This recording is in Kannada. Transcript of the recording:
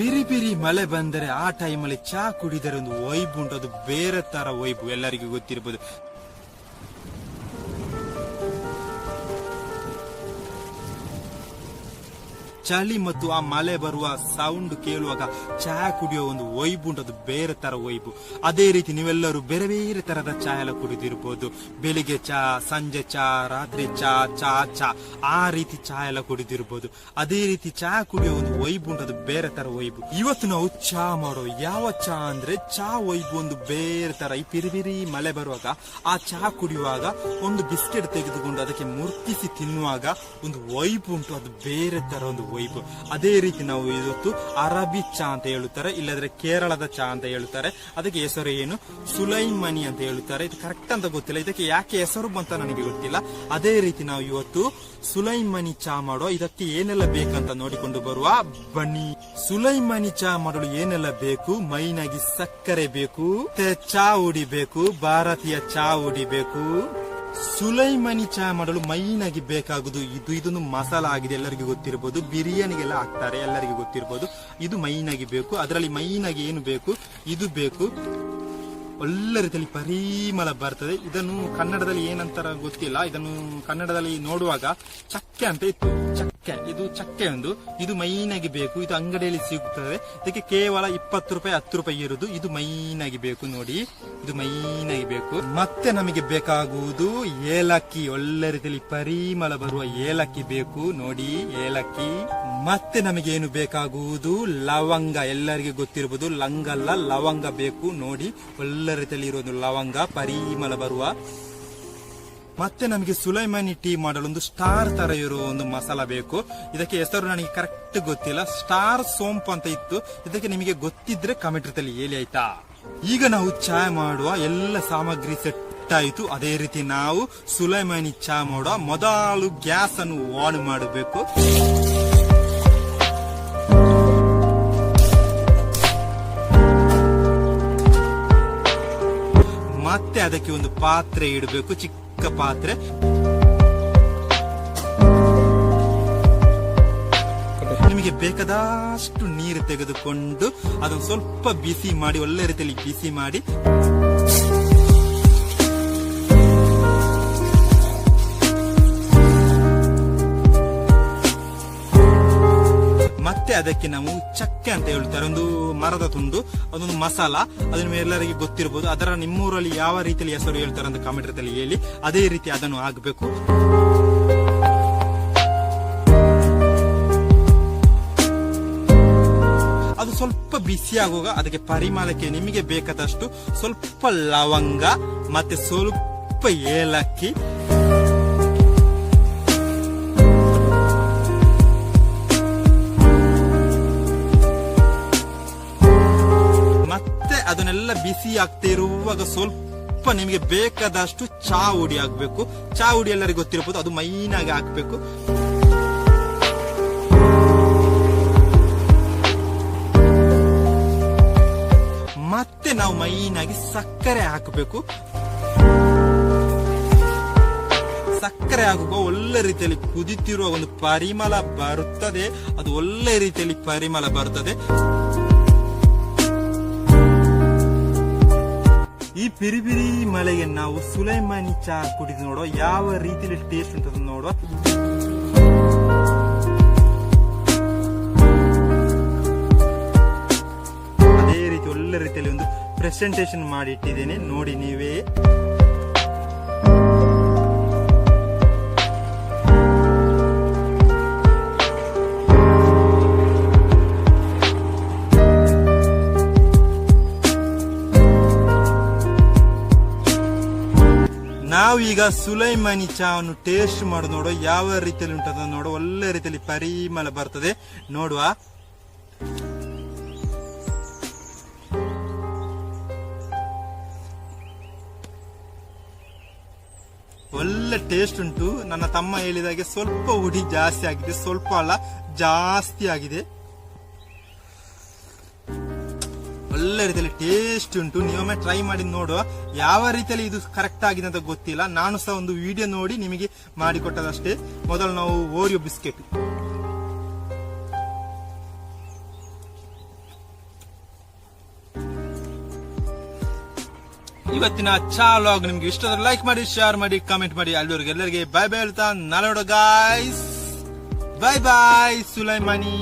ಪಿರಿ ಪಿರಿ ಮಳೆ ಬಂದರೆ ಆ ಟೈಮಲ್ಲಿ ಚಾ ಕುಡಿದರೆ ಒಂದು ವೈಬ್ ಉಂಟು. ಅದು ಬೇರೆ ತರ ವೈಬ್ ಎಲ್ಲರಿಗೂ ಗೊತ್ತಿರ್ಬೋದು. ಚಳಿ ಮತ್ತು ಆ ಮಳೆ ಬರುವ ಸೌಂಡ್ ಕೇಳುವಾಗ ಚಹಾ ಕುಡಿಯೋ ಒಂದು ವೈಬ್ ಉಂಟು ಬೇರೆ ತರ ವೈಬು. ಅದೇ ರೀತಿ ನೀವೆಲ್ಲರೂ ಬೇರೆ ಬೇರೆ ತರದ ಚಹಾ ಎಲ್ಲ ಕುಡಿದಿರ್ಬೋದು. ಬೆಳಿಗ್ಗೆ ಚಹಾ ಸಂಜೆ ಚಹಾ ರಾತ್ರಿ ಚಹಾ ಚಹಾ ಚಾ, ಆ ರೀತಿ ಚಹಾ ಎಲ್ಲ ಕುಡಿದಿರ್ಬೋದು. ಅದೇ ರೀತಿ ಚಹಾ ಕುಡಿಯೋ ಒಂದು ವೈಬು ಉಂಟು ಬೇರೆ ತರ ವೈಬು. ಇವತ್ತು ನಾವು ಚಹಾ ಮಾಡೋ ಯಾವ ಚಹಾ ಅಂದ್ರೆ ಚಹಾ ವೈಬ್ ಒಂದು ಬೇರೆ ತರ. ಈ ಪಿರಿಬಿರಿ ಪಿರಿ ಮಳೆ ಬರುವಾಗ ಆ ಚಹಾ ಕುಡಿಯುವಾಗ ಒಂದು ಬಿಸ್ಕೆಟ್ ತೆಗೆದುಕೊಂಡು ಅದಕ್ಕೆ ಮುರ್ತಿಸಿ ತಿನ್ನುವಾಗ ಒಂದು ವೈಬ್ ಉಂಟು. ಅದು ಬೇರೆ ತರ ಒಂದು ಅದೇ ರೀತಿ ನಾವು ಇವತ್ತು ಅರಬಿ ಚಾ ಅಂತ ಹೇಳುತ್ತಾರೆ, ಇಲ್ಲದ್ರೆ ಕೇರಳದ ಚಾ ಅಂತ ಹೇಳುತ್ತಾರೆ. ಅದಕ್ಕೆ ಹೆಸರು ಏನು? ಸುಲೈಮನಿ ಅಂತ ಹೇಳುತ್ತಾರೆ. ಇದು ಕರೆಕ್ಟ್ ಅಂತ ಗೊತ್ತಿಲ್ಲ. ಇದಕ್ಕೆ ಯಾಕೆ ಹೆಸರು ಬಂತ ನನಗೆ ಗೊತ್ತಿಲ್ಲ. ಅದೇ ರೀತಿ ನಾವು ಇವತ್ತು ಸುಲೈಮನಿ ಚಾ ಮಾಡೋ, ಇದಕ್ಕೆ ಏನೆಲ್ಲ ಬೇಕಂತ ನೋಡಿಕೊಂಡು ಬರುವ ಬನ್ನಿ. ಸುಲೈಮನಿ ಚಾ ಮಾಡಲು ಏನೆಲ್ಲ ಬೇಕು? ಮೈನಾಗಿ ಸಕ್ಕರೆ ಬೇಕು ಚಾ ಉಡಿಬೇಕು ಭಾರತೀಯ ಚಾ ಉಡಿಬೇಕು ಸುಲೈಮನಿ ಚಾ ಮಾಡಲು ಮೈನ್ ಆಗಿ ಬೇಕಾಗುದು ಇದು, ಇದೊಂದು ಮಸಾಲ ಆಗಿದೆ. ಎಲ್ಲರಿಗೂ ಗೊತ್ತಿರಬಹುದು ಬಿರಿಯಾನಿಗೆಲ್ಲ ಹಾಕ್ತಾರೆ. ಎಲ್ಲರಿಗೂ ಗೊತ್ತಿರಬಹುದು ಇದು ಮೈನ್ ಆಗಿ ಬೇಕು. ಅದರಲ್ಲಿ ಮೈನ್ ಆಗಿ ಏನು ಬೇಕು? ಇದು ಬೇಕು. ಒಳ್ಳೆ ರೀತಿಯಲ್ಲಿ ಪರಿಮಳ ಬರ್ತದೆ. ಇದನ್ನು ಕನ್ನಡದಲ್ಲಿ ಏನಂತಾರ ಗೊತ್ತಿಲ್ಲ. ಇದನ್ನು ಕನ್ನಡದಲ್ಲಿ ನೋಡುವಾಗ ಚಕ್ಕೆ ಅಂತ ಇತ್ತು. ಚಕ್ಕೆ. ಇದು ಚಕ್ಕೆ ಒಂದು. ಇದು ಮೈನಾಗಿ ಬೇಕು. ಇದು ಅಂಗಡಿಯಲ್ಲಿ ಸಿಗುತ್ತದೆ ಇದಕ್ಕೆ ಕೇವಲ ಇಪ್ಪತ್ತು ರೂಪಾಯಿ, ಹತ್ತು ರೂಪಾಯಿ ಇರುವುದು. ಇದು ಮೈನಾಗಿ ಬೇಕು ನೋಡಿ. ಇದು ಮೈನಾಗಿ ಬೇಕು. ಮತ್ತೆ ನಮಗೆ ಬೇಕಾಗುವುದು ಏಲಕ್ಕಿ. ಒಳ್ಳೆ ರೀತಿಯಲ್ಲಿ ಪರಿಮಳ ಬರುವ ಏಲಕ್ಕಿ ಬೇಕು ನೋಡಿ. ಏಲಕ್ಕಿ. ಮತ್ತೆ ನಮಗೆ ಏನು ಬೇಕಾಗುವುದು? ಲವಂಗ. ಎಲ್ಲರಿಗೆ ಗೊತ್ತಿರಬಹುದು ಲಂಗಲ್ಲ, ಲವಂಗ ಬೇಕು ನೋಡಿ. ಒಳ್ಳೆ ರೀತಿಯಲ್ಲಿ ಇರೋದು ಲವಂಗ. ಪರಿಮಳ ಬರುವ ಮತ್ತೆ ನಮಗೆ ಸುಲೈಮಾನಿ ಟೀ ಮಾಡಲು ಒಂದು ಸ್ಟಾರ್ ತರ ಇರೋ ಒಂದು ಮಸಾಲ ಬೇಕು. ಇದಕ್ಕೆ ಹೆಸರು ನನಗೆ ಕರೆಕ್ಟ್ ಗೊತ್ತಿಲ್ಲ. ಸ್ಟಾರ್ ಸೋಂಪು ಅಂತ ಇತ್ತು. ಇದಕ್ಕೆ ನಿಮಗೆ ಗೊತ್ತಿದ್ರೆ ಕಮೆಂಟ್ ಇರ್ತಲ್ಲಿ ಹೇಳಿ ಆಯ್ತಾ? ಈಗ ನಾವು ಚಾಯ್ ಮಾಡುವ ಎಲ್ಲ ಸಾಮಗ್ರಿ ಸೆಟ್ ಆಯಿತು. ಅದೇ ರೀತಿ ನಾವು ಸುಲೈಮಾನಿ ಚಾ ಮಾಡುವ ಮೊದಲು ಗ್ಯಾಸ್ ಅನ್ನು ಆನ್ ಮಾಡಬೇಕು. ಮತ್ತೆ ಅದಕ್ಕೆ ಒಂದು ಪಾತ್ರೆ ಇಡಬೇಕು. ಚಿಕ್ಕ ಪಾತ್ರೆ. ನಿಮಗೆ ಬೇಕಾದಷ್ಟು ನೀರು ತೆಗೆದುಕೊಂಡು ಅದನ್ನು ಸ್ವಲ್ಪ ಬಿಸಿ ಮಾಡಿ ಒಳ್ಳೆ ರೀತಿಯಲ್ಲಿ ಬಿಸಿ ಮಾಡಿ. ಮತ್ತೆ ಅದಕ್ಕೆ ನಾವು ಚಕ್ಕೆ ಅಂತ ಹೇಳ್ತಾರೆ. ಒಂದು ಮರದ ತುಂಡು, ಅದೊಂದು ಮಸಾಲ ಅದನ್ನು ಎಲ್ಲರಿಗೆ ಗೊತ್ತಿರಬಹುದು ಅದರ ನಿಮ್ಮೂರಲ್ಲಿ ಯಾವ ರೀತಿಯಲ್ಲಿ ಹೆಸರು ಹೇಳ್ತಾರೆ ಅಂತ ಕಾಮೆಂಟ್ ಹೇಳಿ. ಅದೇ ರೀತಿ ಅದನ್ನು ಆಗಬೇಕು ಅದು ಸ್ವಲ್ಪ ಬಿಸಿ ಆಗುವಾಗ ಅದಕ್ಕೆ ಪರಿಮಳಕ್ಕೆ ನಿಮಗೆ ಬೇಕಾದಷ್ಟು ಸ್ವಲ್ಪ ಲವಂಗ, ಮತ್ತೆ ಸ್ವಲ್ಪ ಏಲಕ್ಕಿ ಅದನ್ನೆಲ್ಲ ಬಿಸಿ ಆಗ್ತಾ ಇರುವಾಗ ಸ್ವಲ್ಪ ನಿಮಗೆ ಬೇಕಾದಷ್ಟು ಚಾ ಹುಡಿ ಆಗ್ಬೇಕು ಚಾ ಹುಡಿ ಎಲ್ಲರಿಗೂ ಗೊತ್ತಿರಬಹುದು, ಅದು ಮೈನ್ ಆಗಿ ಹಾಕ್ಬೇಕು. ಮತ್ತೆ ನಾವು ಮೈನ್ ಆಗಿ ಸಕ್ಕರೆ ಹಾಕಬೇಕು. ಸಕ್ಕರೆ ಹಾಕುವ ಒಳ್ಳೆ ರೀತಿಯಲ್ಲಿ ಕುದಿತಿರುವ ಒಂದು ಪರಿಮಳ ಬರುತ್ತದೆ. ಅದು ಒಳ್ಳೆ ರೀತಿಯಲ್ಲಿ ಪರಿಮಳ ಬರುತ್ತದೆ. ಈ ಪಿರಿ ಪಿರಿ ಮಳೆಗೆ ನಾವು ಸುಲೈಮಾನಿ ಚಾ ಕುಡಿದು ನೋಡೋ ಯಾವ ರೀತಿಯಲ್ಲಿ ಟೇಸ್ಟ್ ಉಂಟು ನೋಡೋ ಅದೇ ರೀತಿ ಒಳ್ಳೆ ರೀತಿಯಲ್ಲಿ ಒಂದು ಪ್ರೆಸೆಂಟೇಶನ್ ಮಾಡಿ ಇಟ್ಟಿದ್ದೇನೆ. ನೋಡಿ ನೀವೇ. ನಾವೀಗ ಸುಲೈಮಾನಿ ಚಾವನ್ನು ಟೇಸ್ಟ್ ಮಾಡಿ ನೋಡುವ ಯಾವ ರೀತಿಯಲ್ಲಿ ಉಂಟದ ನೋಡುವ ಒಳ್ಳೆ ರೀತಿಯಲ್ಲಿ ಪರಿಮಳ ಬರ್ತದೆ. ನೋಡುವ. ಒಳ್ಳೆ ಟೇಸ್ಟ್ ಉಂಟು. ನನ್ನ ತಮ್ಮ ಹೇಳಿದಾಗೆ ಸ್ವಲ್ಪ ಹುಡಿ ಜಾಸ್ತಿ ಆಗಿದೆ. ಸ್ವಲ್ಪ ಅಲ್ಲ, ಜಾಸ್ತಿ ಆಗಿದೆ. ಒಳ್ಳೆ ರೀತಿಯಲ್ಲಿ ಟೇಸ್ಟ್ ಉಂಟು. ನೀವೊಮ್ಮೆ ಟ್ರೈ ಮಾಡಿ ನೋಡುವ ಯಾವ ರೀತಿಯಲ್ಲಿ ಇದು ಕರೆಕ್ಟ್ ಆಗಿದೆ ಅಂತ ಗೊತ್ತಿಲ್ಲ. ನಾನು ಸಹ ಒಂದು ವಿಡಿಯೋ ನೋಡಿ ನಿಮಗೆ ಮಾಡಿಕೊಟ್ಟದಷ್ಟೇ. ಮೊದಲು ನಾವು ಓರಿಯೋ ಬಿಸ್ಕೆಟ್ ಇವತ್ತಿನ ಚಾ ನಿಮ್ಗೆ ಇಷ್ಟ ಲೈಕ್ ಮಾಡಿ ಶೇರ್ ಮಾಡಿ ಕಾಮೆಂಟ್ ಮಾಡಿ. ಅಲ್ಲಿವರೆಗೆ ಎಲ್ಲರಿಗೆ ಬೈ ಬೈ ಹೇಳ್ತಾ, ನಾಳೆ ಗಾಯ್ಸ್ ಬೈ ಬಾಯ್ ಸುಲೈಮಾನಿ